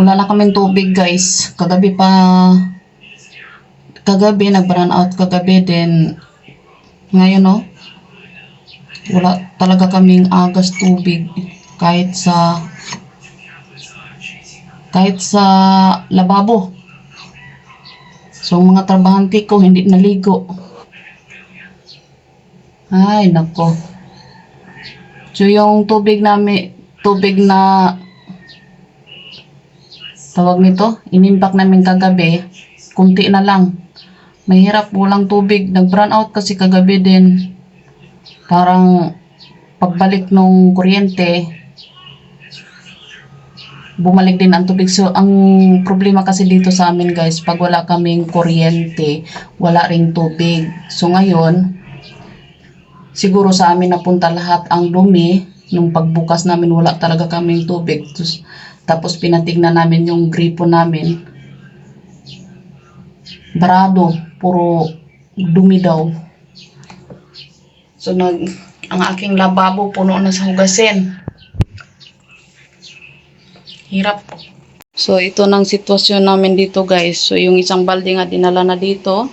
Wala na kaming tubig guys. Kagabi pa, kagabi nag-run out kagabi din. Ngayon no, wala talaga kaming agas tubig. Kahit sa, kahit sa lababo. So mga trabahante ko hindi naligo. Ay, nako. So yung tubig namin, tubig na tawag nito, inimbak namin kagabi, kunti na lang. Mahirap, walang tubig. Nag-brown out kasi kagabi din. Parang pagbalik nung kuryente, bumalik din ang tubig. So, ang problema kasi dito sa amin guys, pag wala kaming kuryente, wala ring tubig. So, ngayon, siguro sa amin napunta lahat ang dumi. Nung pagbukas namin, wala talaga kaming tubig. Tapos, tapos pinatignan namin yung gripo namin. Barado, puro dumi daw. So, nag, ang aking lababo puno na sa hugasin. Hirap. So, ito ng sitwasyon namin dito, guys. So, yung isang balde nga dinala na dito.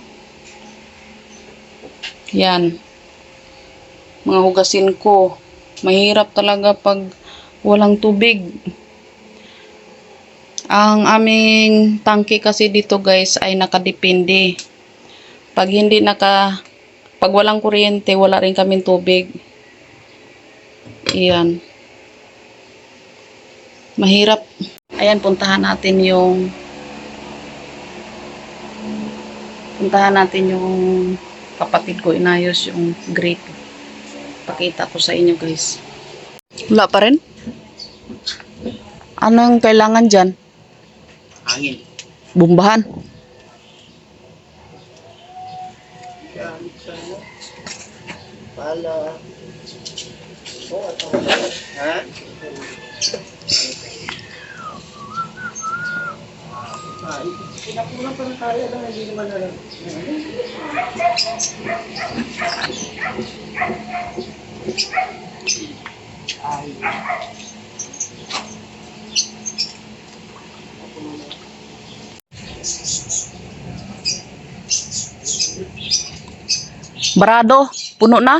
Yan. Mga hugasin ko. Mahirap talaga pag walang tubig. Ang aming tangke kasi dito, guys, ay nakadepende. Pag hindi naka... Pag walang kuryente, wala rin kaming tubig. Iyan. Mahirap. Ayan, puntahan natin yung puntahan natin yung kapatid ko inayos yung grate. Pakita ko sa inyo guys. Wala pa rin? Anong kailangan dyan? Hangin. Bumbahan. Sana. Pala. Oh, ito. Ha? Pinapunan pa ng kaya lang, hindi naman na lang. Ay. Barado. Puno na.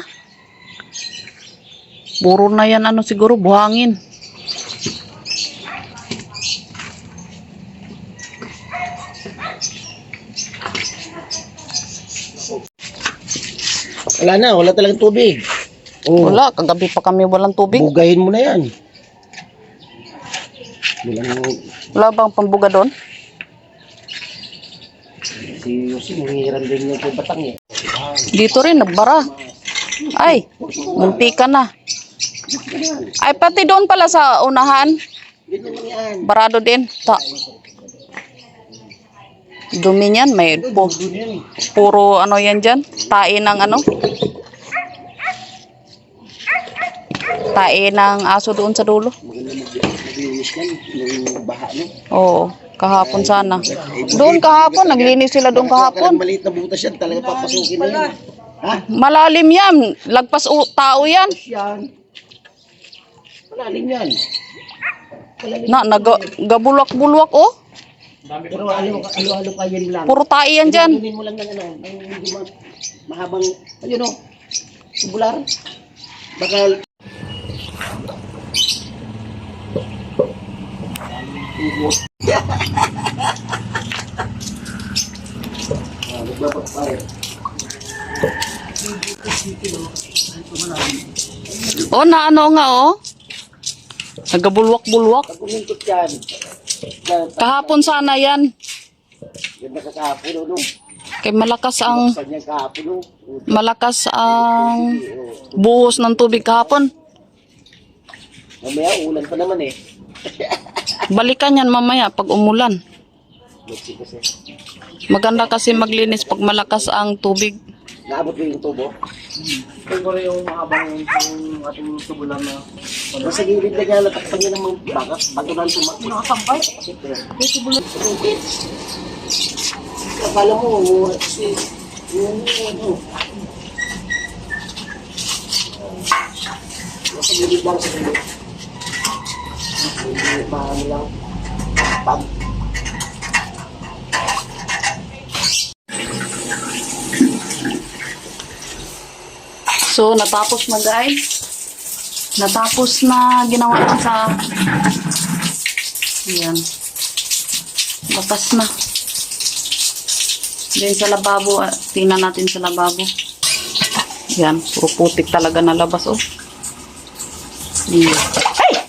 Puro na yan ano siguro buhangin. Wala na, wala talagang tubig. Oh, Wala. Kagabi pa kami walang tubig. bugayin mo na yan. Walang Wala bang pambuga doon? si Yossi, nangihiram din niya kay Batang eh. Dito rin, nagbara. Ay, munti ka na. Ay, pati doon pala sa unahan. Barado din. Ta. Dumi niyan, may eh. puro ano yan dyan. Tae ng ano. Tae ng aso doon sa dulo. Maganda mag- maglinis yan, yung baha no. Oo, kahapon sana. Doon kahapon, naglinis sila doon kahapon. Maliit na butas yan, talaga papasukin na yan. Ha? Malalim yan. Lagpas u- tao yan. Yan. Malalim yan. Malalim. Na, nagabulwak-bulwak oh. Pero ano, alo-alo pa yan lang. Puro tae yan dyan. Kunin mo lang ng ano, ng mahabang, ayun o, tubular. Nagpapapay. Oh, na ano nga oh. Nagabulwak-bulwak. Pag umintot yan, Kahapon sana yan. yan nakakahapon o no. Kay malakas ang Saan yan kahapon o. malakas ang buhos ng tubig kahapon. Mamaya ulan pa naman eh. Balikan yan mamaya pag umulan. Maganda kasi maglinis pag malakas ang tubig. Naabot ko yung tubo. Siguro yung mahabang yung ating tubulan na Nasa gilid na niya, natakpan niya ng mga bakas. Bato na tumakbo. Nakasampay. Akala mo, kasi, yun, ano. Nasa gilid lang sa gilid. So, natapos na guys. Natapos na ginawa ko sa... Ayan. Bakas na. Then sa lababo, ah, tingnan natin sa lababo. Yan, puro putik talaga na labas, oh. Ayan. Ay!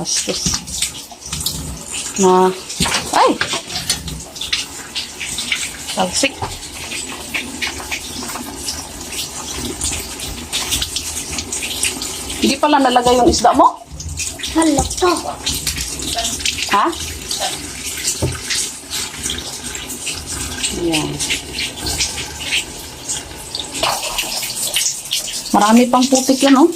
Bastos. Na, ay! Talsik. Hindi pala nalagay yung isda mo? Hala to. Ha? Ayan. Marami pang putik yan, oh.